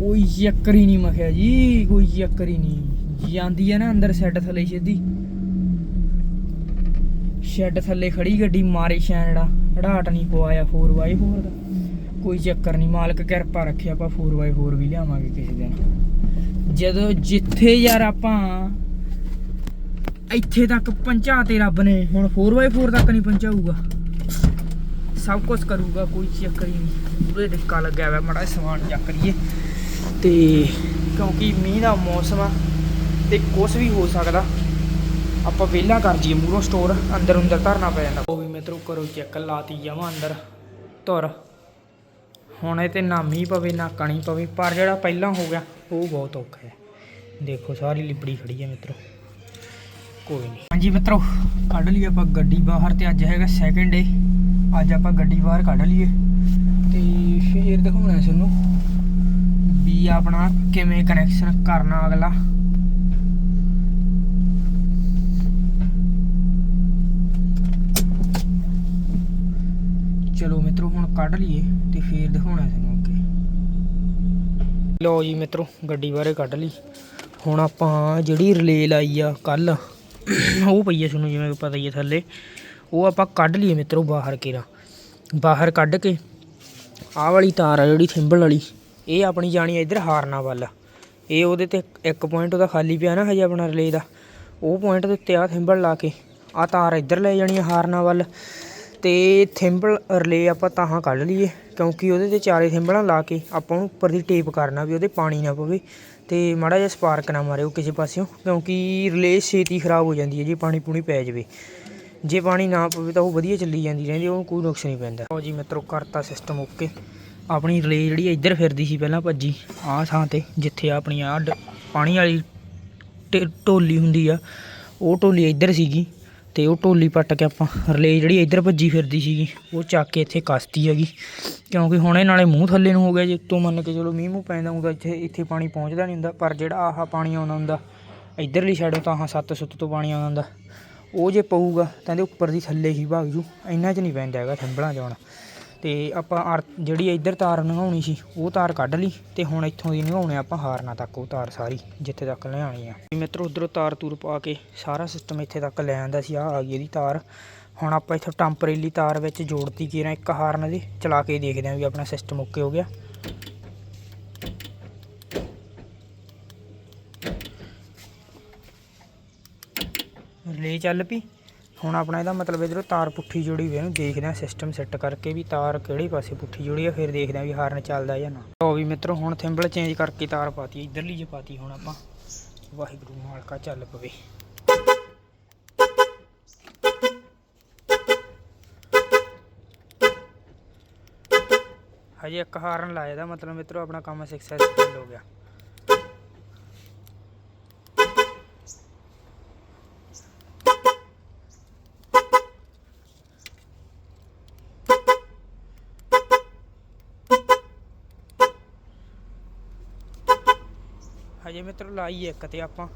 ਕੋਈ ਚੱਕਰ ਹੀ ਨਹੀਂ ਮਖਿਆ ਜੀ, ਕੋਈ ਚੱਕਰ ਹੀ ਨਹੀਂ। ਜਾਂਦੀ ਆ ਨਾ ਅੰਦਰ ਸੈੱਟ ਥੱਲੇ ਸਿੱਧੀ ਸ਼ੈੱਡ ਥੱਲੇ ਖੜੀ ਗੱਡੀ ਮਾਰੇ ਸ਼ੈਨੜਾ ਹੜਾਟ ਨਹੀਂ ਪਵਾਇਆ 4x4 ਦਾ। ਕੋਈ ਚੱਕਰ ਨਹੀਂ, ਮਾਲਕ ਕਿਰਪਾ ਰੱਖਿਆ ਆਪਾਂ 4x4 ਵੀ ਲਿਆਵਾਂਗੇ ਕਿਸੇ ਦਿਨ। ਜਦੋਂ ਜਿੱਥੇ ਯਾਰ ਆਪਾਂ, ਇੱਥੇ ਤੱਕ ਪਹੁੰਚਾ ਤੇ ਰੱਬ ਨੇ, ਹੁਣ 4x4 ਤੱਕ ਨਹੀਂ ਪਹੁੰਚਾਊਗਾ। ਸਭ ਕੁਝ ਕਰੂਗਾ, ਕੋਈ ਚੱਕਰ ਹੀ ਨਹੀਂ। ਪੂਰੇ ਡਿੱਕਾ ਲੱਗਿਆ ਹੋਇਆ, ਮੜਾ ਸਮਾਨ ਚੱਕ ਲਈਏ। ਤੇ ਕਿਉਂਕਿ ਮੀਂਹ ਦਾ ਮੌਸਮ ਆ ਤੇ ਕੁਝ ਵੀ ਹੋ ਸਕਦਾ। ਆਪਾਂ ਵਿਹਲਾ ਕਰ ਜੀਏ ਮੂਰੋਂ ਸਟੋਰ ਅੰਦਰ ਅੰਦਰ ਧਰਨਾ ਪੈ ਜਾਂਦਾ। ਉਹ ਵੀ ਮਿੱਤਰੋ ਕਰੋ ਚੈੱਕ ਲਾਤੀ ਜਾਵਾਂ ਅੰਦਰ, ਧੁਰ। ਹੁਣ ਇਹ ਤੇ ਨਾ ਮੀਂਹ ਪਵੇ, ਨਾ ਕਣੀ ਪਵੇ, ਪਰ ਜਿਹੜਾ ਪਹਿਲਾਂ ਹੋ ਗਿਆ, ਉਹ ਬਹੁਤ ਔਖਾ ਹੈ। ਦੇਖੋ, ਸਾਰੀ ਲਿਪੜੀ ਖੜੀ ਹੈ ਮਿੱਤਰੋ। ਕੋਈ ਨਹੀਂ। ਹਾਂਜੀ ਮਿੱਤਰੋ, ਕੱਢ ਲਈ ਆਪਾਂ ਗੱਡੀ ਬਾਹਰ ਤੇ ਅੱਜ ਹੈਗਾ ਸੈਕਿੰਡ ਡੇ ਅੱਜ ਆਪਾਂ ਗੱਡੀ ਬਾਹਰ ਕੱਢ ਲਈਏ। ਤੇ ਫੇਰ ਦਿਖਾਉਣਾ ਤੁਹਾਨੂੰ। ਵੀ ਆਪਣਾ ਕਿਵੇਂ ਕਨੈਕਸ਼ਨ ਕਰਨਾ ਅਗਲਾ। ਚਲੋ ਮਿੱਤਰੋ, ਹੁਣ ਕੱਢ ਲਈਏ ਤੇ ਫੇਰ ਦਿਖਾਉਣਾ ਤੁਹਾਨੂੰ ਅੱਗੇ। ਲਓ ਜੀ ਮਿੱਤਰੋ, ਗੱਡੀ ਬਾਰੇ ਕੱਢ ਲਈ। ਹੁਣ ਆਪਾਂ ਜਿਹੜੀ ਰਿਲੇ ਲਾਈ ਆ ਕੱਲ ਉਹ ਪਈ ਆ ਤੁਹਾਨੂੰ ਜਿਵੇਂ ਪਤਾ ਹੀ ਹੈ ਥੱਲੇ। ਉਹ ਆਪਾਂ ਕੱਢ ਲਈਏ ਮਿੱਤਰੋ ਬਾਹਰ ਕੇਰਾ ਬਾਹਰ ਕੱਢ ਕੇ ਆਹ ਵਾਲੀ ਤਾਰ ਆ ਜਿਹੜੀ ਥਿੰਬਲ ਵਾਲੀ। ਇਹ ਆਪਣੀ ਜਾਣੀ ਆ ਇੱਧਰ ਹਾਰਨਾ ਵੱਲ। ਇਹ ਉਹਦੇ ਤੇ ਇੱਕ ਪੁਆਇੰਟ ਉਹਦਾ ਖਾਲੀ ਪਿਆ ਨਾ ਹਜੇ ਆਪਣਾ ਰਿਲੇ ਦਾ। ਉਹ ਪੁਆਇੰਟ ਦੇ ਉੱਤੇ ਆ ਥਿੰਬਲ ਲਾ ਕੇ ਆ ਤਾਰ ਇੱਧਰ ਲੈ ਜਾਣੀ ਆ ਹਾਰਨਾ ਵੱਲ। ਤੇ ਥਿੰਬਲ ਰਿਲੇ ਆਪਾਂ ਤਾਂ ਕੱਢ ਲਈਏ, ਕਿਉਂਕਿ ਉਹਦੇ ਤੇ ਚਾਰੇ ਥਿੰਬਲਾਂ ਲਾ ਕੇ ਆਪਾਂ ਨੂੰ ਉੱਪਰ ਦੀ ਟੇਪ ਕਰਨਾ ਵੀ ਉਹਦੇ ਪਾਣੀ ਨਾ ਪਵੇ। ਤੇ ਮਾੜਾ ਜਿਹਾ ਸਪਾਰਕ ਨਾ ਮਾਰੇ ਉਹ ਕਿਸੇ ਪਾਸਿਓਂ, ਕਿਉਂਕਿ ਰਿਲੇ ਛੇਤੀ ਖਰਾਬ ਹੋ ਜਾਂਦੀ ਹੈ ਜੇ ਪਾਣੀ ਪੂਣੀ ਪੈ ਜਾਵੇ। ਜੇ ਪਾਣੀ ਨਾ ਪਵੇ ਤਾਂ ਉਹ ਵਧੀਆ ਚੱਲੀ ਜਾਂਦੀ ਰਹਿੰਦੀ ਉਹ ਕੋਈ ਨੁਕਸ ਨਹੀਂ ਪੈਂਦਾ। ਲਓ ਜੀ ਮਿੱਤਰੋ, ਕਰਤਾ ਸਿਸਟਮ ਓਕੇ ਆਪਣੀ ਰਿਲੇ ਜਿਹੜੀ ਇੱਧਰ ਫਿਰਦੀ ਸੀ ਪਹਿਲਾਂ ਭੱਜੀ, ਆਹ ਥਾਂ ਤੇ, ਜਿੱਥੇ ਆਪਣੀ ਆਹ ਡ- ਪਾਣੀ ਵਾਲੀ ਟ- ਢੋਲੀ ਹੁੰਦੀ ਆ, ਉਹ ਢੋਲੀ ਇੱਧਰ ਸੀਗੀ ਤੇ ਉਹ ਢੋਲੀ ਪੱਟ ਕੇ ਆਪਾਂ ਰਿਲੇ ਜਿਹੜੀ ਇੱਧਰ ਭੱਜੀ ਫਿਰਦੀ ਸੀਗੀ, ਉਹ ਚੱਕ ਕੇ ਇੱਥੇ ਕਸਤੀ ਹੈਗੀ। ਕਿਉਂਕਿ ਹੁਣ ਇਹ ਨਾਲੇ ਮੂੰਹ ਥੱਲੇ ਨੂੰ ਹੋ ਗਿਆ, ਜੇ ਤੋਂ ਮੰਨ ਕੇ ਚਲੋ ਮੀਂਹ ਮੂੰਹ ਪੈਂਦਾ ਹੁੰਦਾ, ਇੱਥੇ ਇੱਥੇ ਪਾਣੀ ਪਹੁੰਚਦਾ ਨਹੀਂ ਹੁੰਦਾ, ਪਰ ਜਿਹੜਾ ਆਹ ਪਾਣੀ ਆਉਂਦਾ ਹੁੰਦਾ, ਇੱਧਰਲੀ ਸਾਈਡੋਂ ਤਾਂ ਆਹ ਸੱਤ ਸੁੱਤ ਤੋਂ ਪਾਣੀ ਆਉਂਦਾ ਹੁੰਦਾ। ਉਹ ਜੇ ਪਊਗਾ, ਤਾਂ ਇਹਦੇ ਉੱਪਰ ਦੀ ਥੱਲੇ ਹੀ ਭਾਗ ਜੂ, ਇੰਨਾ 'ਚ ਨਹੀਂ ਪੈਂਦਾ ਹੈਗਾ ਥੰਬਲਾਂ 'ਚ ਹੁਣ। ਤੇ ਆਪਾਂ ਅਰ- ਜਿਹੜੀ ਇੱਧਰ ਤਾਰ ਲੰਘਾਉਣੀ ਸੀ, ਉਹ ਤਾਰ ਕੱਢ ਲਈ ਤੇ ਹੁਣ ਇੱਥੋਂ ਦੀ ਲੰਘਾਉਣੇ ਆਪਾਂ ਹਾਰਨਾ ਤੱਕ ਉਹ ਤਾਰ ਸਾਰੀ, ਜਿੱਥੇ ਤੱਕ ਲਿਆਉਣੀ ਆ। ਮਿੱਤਰੋ, ਉਧਰੋਂ ਤਾਰ ਤੂਰ ਪਾ ਕੇ ਸਾਰਾ ਸਿਸਟਮ ਇੱਥੇ ਤੱਕ ਲੈ ਆਂਦਾ ਸੀ ਆ ਆ ਗਈ ਇਹਦੀ ਤਾਰ। ਹੁਣ ਆਪਾਂ ਇੱਥੋਂ ਟੈਂਪਰੇਰੀ ਤਾਰ ਵਿੱਚ ਜੋੜਤੀ ਕਿਰਾਂ ਇੱਕ ਹਾਰਨ ਦੀ, ਚਲਾ ਕੇ ਦੇਖਦੇ ਆਂ ਵੀ ਆਪਣਾ ਸਿਸਟਮ ਓਕੇ ਹੋ ਗਿਆ। ਰਿਲੇ ਚੱਲ ਪਈ। ਹੁਣ ਆਪਣਾ ਇਹਦਾ ਮਤਲਬ ਇਧਰੋਂ ਤਾਰ ਪੁੱਠੀ ਜੁੜੀ ਹੋਈ ਇਹਨੂੰ ਦੇਖਦੇ ਆ ਸਿਸਟਮ ਸੈੱਟ ਕਰਕੇ ਵੀ ਤਾਰ ਕਿਹੜੇ ਪਾਸੇ ਪੁੱਠੀ ਜੁੜੀ ਆ ਫਿਰ ਦੇਖਦੇ ਆ ਵੀ ਹਾਰਨ ਚੱਲਦਾ ਜਾਂ ਨਾ। ਲਓ ਵੀ ਮਿੱਤਰੋ, ਹੁਣ ਥਿੰਬਲ ਚੇਂਜ ਕਰਕੇ ਤਾਰ ਪਾਤੀ ਇਧਰਲੀ ਜੇ ਪਾਤੀ ਹੁਣ ਆਪਾਂ। ਵਾਹਿਗੁਰੂ ਮਾਲਕਾ, ਚੱਲ ਪਵੇ। ਹਜੇ ਇੱਕ ਹਾਰਨ ਲਾਇਆ ਦਾ ਮਤਲਬ ਮਿੱਤਰੋ, ਆਪਣਾ ਕੰਮ ਸਕਸੈਸਫੁਲ ਹੋ ਗਿਆ। ਹਜੇ ਮਿੱਤਰੋ ਲਾਈ ਇੱਕ ਤੇ ਆਪਾਂ।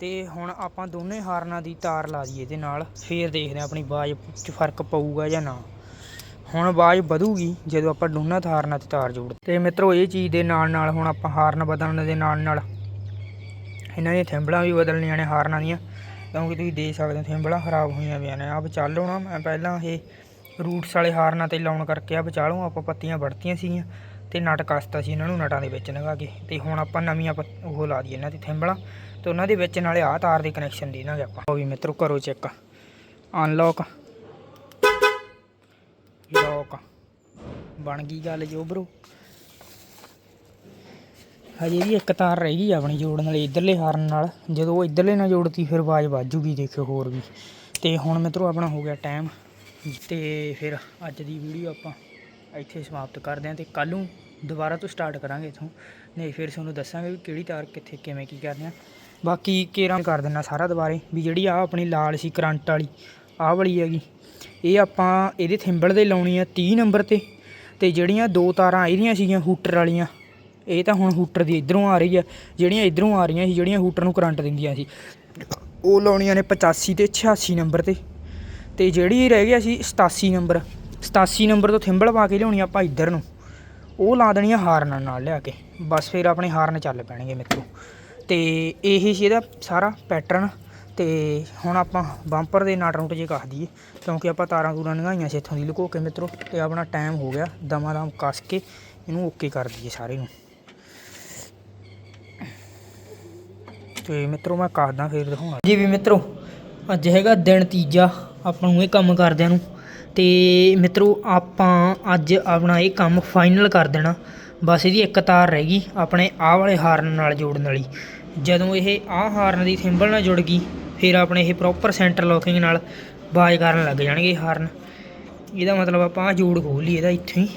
ਤੇ ਹੁਣ ਆਪਾਂ ਦੋਨੇ ਹਾਰਨਾਂ ਦੀ ਤਾਰ ਲਾ ਦਈਏ ਇਹਦੇ ਨਾਲ। ਫੇਰ ਦੇਖਦੇ ਹਾਂ ਆਪਣੀ ਆਵਾਜ਼ 'ਚ ਫ਼ਰਕ ਪਊਗਾ ਜਾਂ ਨਾ। ਹੁਣ ਆਵਾਜ਼ ਵਧੂਗੀ ਜਦੋਂ ਆਪਾਂ ਦੋਨਾਂ ਹਾਰਨਾਂ ਤੇ ਤਾਰ ਜੋੜ ਤੇ ਮਿੱਤਰੋ, ਇਹ ਚੀਜ਼ ਦੇ ਨਾਲ ਨਾਲ ਹੁਣ ਆਪਾਂ ਹਾਰਨ ਬਦਲਣ ਦੇ ਨਾਲ ਨਾਲ ਇਹਨਾਂ ਦੀਆਂ ਥੰਬਲਾਂ ਵੀ ਬਦਲਣੀਆਂ ਨੇ ਹਾਰਨਾਂ ਦੀਆਂ। ਕਿਉਂਕਿ ਤੁਸੀਂ ਦੇਖ ਸਕਦੇ ਹੋ, ਥੰਬਲਾਂ ਖਰਾਬ ਹੋਈਆਂ ਪਈਆਂ ਨੇ। ਆਪ ਬਚਾਲੋ ਨਾ ਮੈਂ ਪਹਿਲਾਂ ਇਹ ਰੂਟਸ ਵਾਲੇ ਹਾਰਨਾਂ ਤੇ ਲਾਉਣ ਕਰਕੇ ਆ ਬਚਾਲੋ ਆਪਾਂ ਪੱਤੀਆਂ ਵੜਤੀਆਂ ਸੀਗੀਆਂ। ਤੇ ਨਟ ਕਸਤਾ ਸੀ ਇਹਨਾਂ ਨੂੰ ਨਟਾਂ ਦੇ ਵਿੱਚ ਲਗਾ ਕੇ ਤੇ ਹੁਣ ਆਪਾਂ ਨਵੀਆਂ ਪ- ਉਹ ਲਾ ਦਈਏ ਇਹਨਾਂ ਦੀ ਥਿੰਬਲਾਂ ਤੇ ਉਹਨਾਂ ਦੇ ਵਿੱਚ ਨਾਲੇ ਆਹ ਤਾਰ ਦੇ ਕਨੈਕਸ਼ਨ ਦੇ ਦਾਂਗੇ ਆਪਾਂ। ਉਹ ਵੀ ਮਿੱਤਰੋ ਕਰੋ ਚੈੱਕ ਅਨਲੌਕ ਲੌਕ ਬਣ ਗਈ ਗੱਲ ਜੋ ਬਰੋ ਹਜੇ ਵੀ ਇੱਕ ਤਾਰ ਰਹਿ ਗਈ ਆਪਣੀ ਜੋੜਨ ਵਾਲੀ ਇਧਰਲੇ ਹਾਰਨ ਨਾਲ। ਜਦੋਂ ਉਹ ਇਧਰਲੇ ਨਾਲ ਜੋੜਤੀ ਫਿਰ ਆਵਾਜ਼ ਵੱਜੂਗੀ ਦੇਖਿਓ ਹੋਰ ਵੀ। ਤੇ ਹੁਣ ਮਿੱਤਰੋ ਆਪਣਾ ਹੋ ਗਿਆ ਟਾਈਮ ਤੇ ਫਿਰ ਅੱਜ ਦੀ ਵੀਡੀਓ ਆਪਾਂ ਇੱਥੇ ਸਮਾਪਤ ਕਰਦੇ ਹਾਂ ਤੇ ਕੱਲ ਨੂੰ ਦੁਬਾਰਾ ਤੋਂ ਸਟਾਰਟ ਕਰਾਂਗੇ ਇਥੋਂ। ਨਹੀਂ, ਫਿਰ ਤੁਹਾਨੂੰ ਦੱਸਾਂਗੇ ਵੀ ਕਿਹੜੀ ਤਾਰ ਕਿੱਥੇ, ਕਿਵੇਂ ਕੀ ਕਰਦੇ ਆ। ਬਾਕੀ ਕੇਰਾਂ ਕਰ ਦਿੰਨਾ ਸਾਰਾ ਦੁਬਾਰੇ ਵੀ ਜਿਹੜੀ ਆ ਆਪਣੀ ਲਾਲ ਸੀ, ਕਰੰਟ ਵਾਲੀ, ਆਹ ਵਾਲੀ ਹੈਗੀ। ਇਹ ਆਪਾਂ ਇਹਦੇ ਥਿੰਬਲ ਦੇ ਲਾਉਣੀ ਆ 30 ਨੰਬਰ ਤੇ। ਤੇ ਜਿਹੜੀਆਂ ਦੋ ਤਾਰਾਂ ਇਹਦੀਆਂ ਸੀਗੀਆਂ, ਹੂਟਰ ਵਾਲੀਆਂ, ਇਹ ਤਾਂ ਹੁਣ ਹੂਟਰ ਦੀ ਇਧਰੋਂ ਆ ਰਹੀ ਆ। ਜਿਹੜੀਆਂ ਇਧਰੋਂ ਆ ਰਹੀਆਂ ਸੀ, ਜਿਹੜੀਆਂ ਹੂਟਰ ਨੂੰ ਕਰੰਟ ਦਿੰਦੀਆਂ ਸੀ। ਉਹ ਲਾਉਣੀਆਂ ਨੇ 85 ਤੇ 86 ਨੰਬਰ ਤੇ। ਤੇ ਜਿਹੜੀ ਰਹਿ ਗਿਆ ਸੀ 87 ਨੰਬਰ। 87 ਨੰਬਰ ਤੋਂ ਥਿੰਬਲ ਪਾ ਕੇ ਲਿਆਉਣੀ ਆਪਾਂ ਇੱਧਰ ਨੂੰ। ਉਹ ਲਾ ਦੇਣੀ ਆ ਹਾਰਨ ਨਾਲ ਲਿਆ ਕੇ। ਬਸ ਫਿਰ ਆਪਣੇ ਹਾਰਨ ਚੱਲ ਪੈਣਗੇ ਮਿੱਤਰੋ। ਤੇ ਇਹੀ ਸੀ ਇਹਦਾ ਸਾਰਾ ਪੈਟਰਨ ਤੇ ਹੁਣ ਆਪਾਂ ਬੰਪਰ ਦੇ ਨਾਟ ਰੂਟ ਜੇ ਕੱਸ ਦਈਏ, ਕਿਉਂਕਿ ਆਪਾਂ ਤਾਰਾਂ ਤੂਰਾਂ ਲੰਘਾਈਆਂ ਸੀ ਇੱਥੋਂ ਦੀ ਲੁਕੋ ਕੇ ਮਿੱਤਰੋ। ਤੇ ਆਪਣਾ ਟਾਈਮ ਹੋ ਗਿਆ ਦਮਾ ਦਮ ਕੱਸ ਕੇ ਇਹਨੂੰ ਓਕੇ ਕਰ ਦਈਏ ਸਾਰੇ ਨੂੰ। ਤੇ ਮਿੱਤਰੋ ਮੈਂ ਕੱਸਦਾ ਫਿਰ ਦਿਖਾਉਣਾ। ਜੀ ਵੀ ਮਿੱਤਰੋ, ਅੱਜ ਹੈਗਾ ਦਿਨ ਤੀਜਾ। ਆਪਾਂ ਨੂੰ ਇਹ ਕੰਮ ਕਰਦਿਆਂ ਨੂੰ ਅਤੇ ਮਿੱਤਰੋ, ਆਪਾਂ ਅੱਜ ਆਪਣਾ ਇਹ ਕੰਮ ਫਾਈਨਲ ਕਰ ਦੇਣਾ। ਬਸ ਇਹਦੀ ਇੱਕ ਤਾਰ ਰਹਿ ਗਈ, ਆਪਣੇ ਆਹ ਵਾਲੇ ਹਾਰਨ ਨਾਲ ਜੋੜਨ ਵਾਲੀ। ਜਦੋਂ ਇਹ ਆਹ ਹਾਰਨ ਦੀ ਥਿੰਬਲ ਨਾਲ ਜੁੜ ਗਈ, ਫਿਰ ਆਪਣੇ ਇਹ ਪ੍ਰੋਪਰ ਸੈਂਟਰ ਲੋਕਿੰਗ ਨਾਲ ਬਾਜ ਕਰਨ ਲੱਗ ਜਾਣਗੇ ਹਾਰਨ। ਇਹਦਾ ਮਤਲਬ ਆਪਾਂ ਆਹ ਜੋੜ ਖੋਲ ਲਈ ਇਹਦਾ ਇੱਥੇ ਹੀ।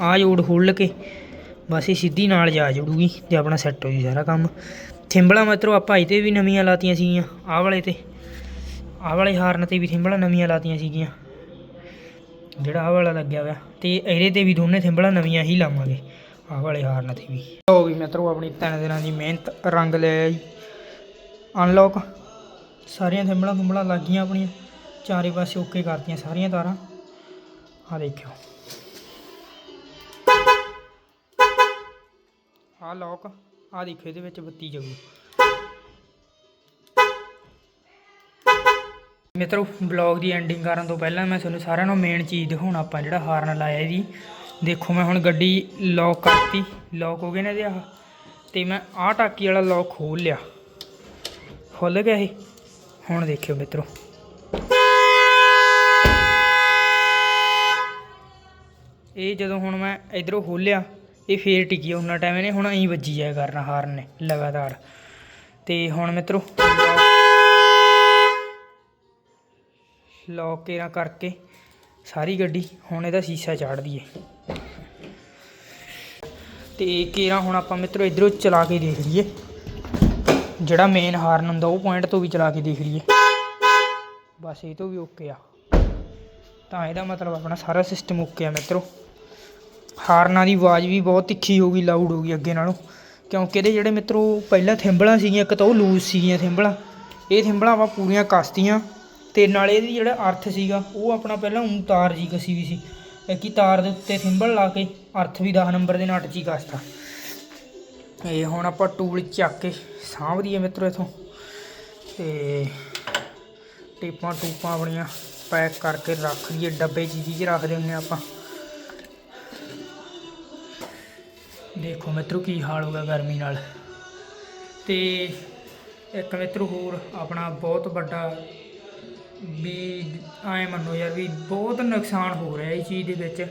ਆਹ ਜੋੜ ਖੋਲ ਕੇ ਬਸ ਇਹ ਸਿੱਧੀ ਨਾਲ ਜਾ ਜੁੜੂਗੀ ਤੇ ਆਪਣਾ ਸੈੱਟ ਹੋ ਜੀ ਸਾਰਾ ਕੰਮ। ਥਿੰਬਲਾਂ ਮਿੱਤਰੋ, ਆਪਾਂ ਇਹ 'ਤੇ ਵੀ ਨਵੀਆਂ ਲਾਤੀਆਂ ਸੀਗੀਆਂ, ਆਹ ਵਾਲੇ ਤੇ। ਆਹ ਵਾਲੇ ਹਾਰਨ ਤੇ ਵੀ ਥਿੰਬਲਾਂ ਨਵੀਆਂ ਲਾਤੀਆਂ ਸੀਗੀਆਂ। ਜਿਹੜਾ ਆਹ ਵਾਲਾ ਲੱਗਿਆ ਹੋਇਆ, ਤੇ ਇਹਦੇ ਤੇ ਵੀ ਦੋਨੇ ਥਿੰਬਲਾਂ ਨਵੀਆਂ ਹੀ ਲਾਵਾਂਗੇ। ਆਹ ਵਾਲੇ ਹਾਰਨ ਤੇ ਵੀ। ਉਹ ਵੀ ਮਿੱਤਰੋ, ਆਪਣੀ ਤਿੰਨ ਦਿਨਾਂ ਦੀ ਮਿਹਨਤ ਰੰਗ ਲੈ ਆਈ। ਅਨਲੌਕ ਸਾਰੀਆਂ ਥਿੰਬਲਾਂ ਥੁੰਬਲਾਂ ਲੱਗ ਗਈਆਂ ਆਪਣੀਆਂ। ਚਾਰੇ ਪਾਸੇ ਓਕੇ ਕਰਤੀਆਂ ਸਾਰੀਆਂ ਤਾਰਾਂ। ਆਹ ਦੇਖਿਓ। ਆਹ ਲੌਕ ਆਹ ਦੇਖੋ ਇਹਦੇ ਵਿੱਚ ਬੱਤੀ ਜਗੂ। ਮਿੱਤਰੋ ਬਲੌਗ ਦੀ ਐਂਡਿੰਗ ਕਰਨ ਤੋਂ ਪਹਿਲਾਂ ਮੈਂ ਤੁਹਾਨੂੰ ਸਾਰਿਆਂ ਨੂੰ ਮੇਨ ਚੀਜ਼ ਦਿਖਾਉਣਾ ਆਪਾਂ ਜਿਹੜਾ ਹਾਰਨ ਲਾਇਆ ਜੀ। ਦੇਖੋ, ਮੈਂ ਹੁਣ ਗੱਡੀ ਲੌਕ ਕਰਤੀ। ਲੌਕ ਹੋ ਗਏ ਨੇ ਇਹਦੇ ਆਹ। ਤੇ ਮੈਂ ਆਹ ਟਾਕੀ ਵਾਲਾ ਲੌਕ ਖੋਲ ਲਿਆ। ਖੁੱਲ ਗਿਆ ਇਹ। ਹੁਣ ਦੇਖਿਓ ਮਿੱਤਰੋ। ਇਹ ਜਦੋਂ ਹੁਣ ਮੈਂ ਇਧਰੋਂ ਖੋਲਿਆ ਇਹ ਫੇਰ ਟਿਕੀ ਉਹਨਾਂ ਟਾਈਮ ਇਹਨੇ ਹੁਣ ਐਂ ਵੱਜੀ ਜਾਇਆ ਕਰਨਾ ਹਾਰਨ ਨੇ, ਲਗਾਤਾਰ। ਤੇ ਹੁਣ ਮਿੱਤਰੋ ਲੌਕ ਕੇਰਾ ਕਰਕੇ ਸਾਰੀ ਗੱਡੀ ਹੁਣ ਇਹਦਾ ਸ਼ੀਸ਼ਾ ਚਾੜ ਦਈਏ। ਤੇ ਕੇਰਾ ਹੁਣ ਆਪਾਂ ਮਿੱਤਰੋ ਇਧਰੋਂ ਚਲਾ ਕੇ ਦੇਖ ਲਈਏ। ਜਿਹੜਾ ਮੇਨ ਹਾਰਨ ਹੁੰਦਾ ਉਹ ਪੁਆਇੰਟ ਤੋਂ ਵੀ ਚਲਾ ਕੇ ਦੇਖ ਲਈਏ। ਬਸ ਇਹ ਤੋਂ ਵੀ ਓਕੇ ਆ। ਤਾਂ ਇਹਦਾ ਮਤਲਬ ਆਪਣਾ ਸਾਰਾ ਸਿਸਟਮ ਓਕੇ ਆ ਮਿੱਤਰੋ। ਹਾਰਨਾਂ ਦੀ ਆਵਾਜ਼ ਵੀ ਬਹੁਤ ਤਿੱਖੀ ਹੋ ਗਈ ਲਾਊਡ ਹੋ ਗਈ ਅੱਗੇ ਨਾਲੋਂ। ਕਿਉਂਕਿ ਇਹਦੇ ਜਿਹੜੇ ਮਿੱਤਰੋ ਪਹਿਲਾਂ ਥਿੰਬਲਾਂ ਸੀਗੀਆਂ, ਇੱਕ ਤਾਂ ਉਹ ਲੂਜ਼ ਸੀਗੀਆਂ ਥਿੰਬਲਾਂ। ਇਹ ਥਿੰਬਲਾਂ ਆਪਾਂ ਪੂਰੀਆਂ ਕਸਤੀਆਂ। ਤੇ ਨਾਲੇ ਇਹਦੀ ਜਿਹੜਾ ਅਰਥ ਸੀਗਾ, ਉਹ ਆਪਣਾ ਪਹਿਲਾਂ ਉਂ ਤਾਰ ਜੀ ਕਸੀ ਵੀ ਸੀ। ਇੱਕ ਤਾਰ ਦੇ ਉੱਤੇ ਸਿੰਬਲ ਲਾ ਕੇ ਅਰਥ ਵੀ 10 ਨੰਬਰ ਦੇ ਨਟ 'ਚ ਹੀ ਕਸਤਾ। ਇਹ ਹੁਣ ਆਪਾਂ ਟੂਲ ਚੱਕ ਕੇ ਸਾਂਭ ਦਈਏ ਮਿੱਤਰੋ ਇਥੋਂ। ਤੇ ਟੇਪਾਂ ਟੂਪਾਂ ਆਪਣੀਆਂ ਪੈਕ ਕਰਕੇ ਰੱਖ ਲਈਏ, ਡੱਬੇ 'ਚ ਜੀ 'ਚ ਰੱਖਦੇ ਹੁੰਦੇ ਆਪਾਂ। ਦੇਖੋ ਮਿੱਤਰੋ ਕੀ ਹਾਲ ਹੋ ਗਿਆ ਗਰਮੀ ਨਾਲ। ਤੇ ਇੱਕ ਮਿੱਤਰੋ ਹੋਰ ਆਪਣਾ ਬਹੁਤ ਵੱਡਾ ਵੀ ਐ ਮੰਨੋ ਯਾਰ ਵੀ ਬਹੁਤ ਨੁਕਸਾਨ ਹੋ ਰਿਹਾ ਇਹ ਚੀਜ਼ ਦੇ ਵਿੱਚ,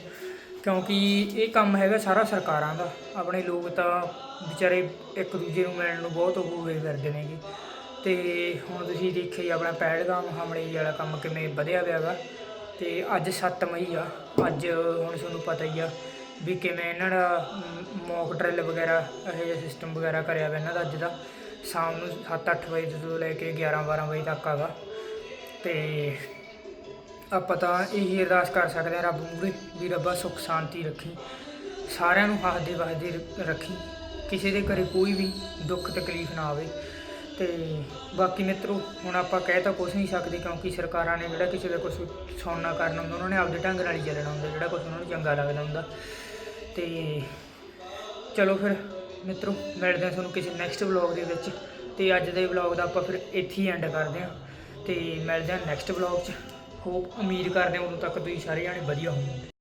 ਕਿਉਂਕਿ ਇਹ ਕੰਮ ਹੈਗਾ ਸਾਰਾ ਸਰਕਾਰਾਂ ਦਾ। ਆਪਣੇ ਲੋਕ ਤਾਂ ਵਿਚਾਰੇ ਇੱਕ ਦੂਜੇ ਨੂੰ ਮਿਲਣ ਨੂੰ ਬਹੁਤ ਉਹ ਹੋਏ ਫਿਰਦੇ ਨੇਗੇ। ਤੇ ਹੁਣ ਤੁਸੀਂ ਦੇਖਿਆ ਹੀ ਆਪਣਾ ਪਹਿਲਗਾਮ ਹਮਲੇ ਵਾਲਾ ਕੰਮ ਕਿਵੇਂ ਵਧਿਆ ਹੋਇਆ ਗਾ ਤੇ ਅੱਜ 7 ਮਈ ਆ, ਅੱਜ ਹੁਣ ਤੁਹਾਨੂੰ ਪਤਾ ਹੀ ਆ ਵੀ ਕਿਵੇਂ ਇਹਨਾਂ ਦਾ ਮੌਕ ਡਰਿਲ ਵਗੈਰਾ, ਇਹੋ ਜਿਹਾ ਸਿਸਟਮ ਵਗੈਰਾ ਕਰਿਆ ਹੋਇਆ ਇਹਨਾਂ ਦਾ ਅੱਜ ਦਾ। ਸ਼ਾਮ ਨੂੰ 7-8 ਵਜੇ ਤੋਂ ਲੈ ਕੇ 11-12 ਵਜੇ ਤੱਕ ਆਗਾ ਤੇ ਆਪਾਂ ਤਾਂ ਇਹੀ ਅਰਦਾਸ ਕਰ ਸਕਦੇ ਹਾਂ ਰੱਬ ਮੂਹਰੇ ਵੀ ਰੱਬਾ ਸੁੱਖ, ਸ਼ਾਂਤੀ ਰੱਖੀ, ਸਾਰਿਆਂ ਨੂੰ ਹੱਸਦੇ ਵਸਦੇ ਰੱਖੀ, ਕਿਸੇ ਦੇ ਘਰੇ ਕੋਈ ਵੀ ਦੁੱਖ, ਤਕਲੀਫ ਨਾ ਆਵੇ। ਤੇ ਬਾਕੀ ਮਿੱਤਰੋ, ਹੁਣ ਆਪਾਂ ਕਹਿ ਤਾਂ ਕੁਝ ਨਹੀਂ ਸਕਦੇ ਕਿਉਂਕਿ ਸਰਕਾਰਾਂ ਨੇ ਜਿਹੜਾ ਕਿਸੇ ਦਾ ਕੁਝ ਸੁਣਨਾ ਕਰਨਾ ਹੁੰਦਾ, ਉਹਨਾਂ ਨੇ ਆਪਦੇ ਢੰਗ ਨਾਲ ਹੀ ਚੱਲਣਾ ਹੁੰਦਾ, ਜਿਹੜਾ ਕੁਝ ਉਹਨਾਂ ਨੂੰ ਚੰਗਾ ਲੱਗਦਾ ਹੁੰਦਾ। ਤੇ ਚਲੋ ਫਿਰ ਮਿੱਤਰੋ, ਮਿਲਦੇ ਹਾਂ ਤੁਹਾਨੂੰ ਕਿਸੇ ਨੈਕਸਟ ਵਲੌਗ ਦੇ ਵਿੱਚ। ਤੇ ਅੱਜ ਦੇ ਵਲੌਗ ਦਾ ਆਪਾਂ ਫਿਰ ਇੱਥੇ ਹੀ ਐਂਡ ਕਰਦੇ ਹਾਂ। ਤੇ ਮਿਲਦੇ ਹਾਂ ਨੈਕਸਟ ਵਲੌਗ 'ਚ। ਹੋਪ ਉਮੀਦ ਕਰਦੇ ਹਾਂ ਉਦੋਂ ਤੱਕ ਤੁਸੀਂ ਸਾਰੇ ਜਾਣੇ ਵਧੀਆ ਹੋਵੋਗੇ।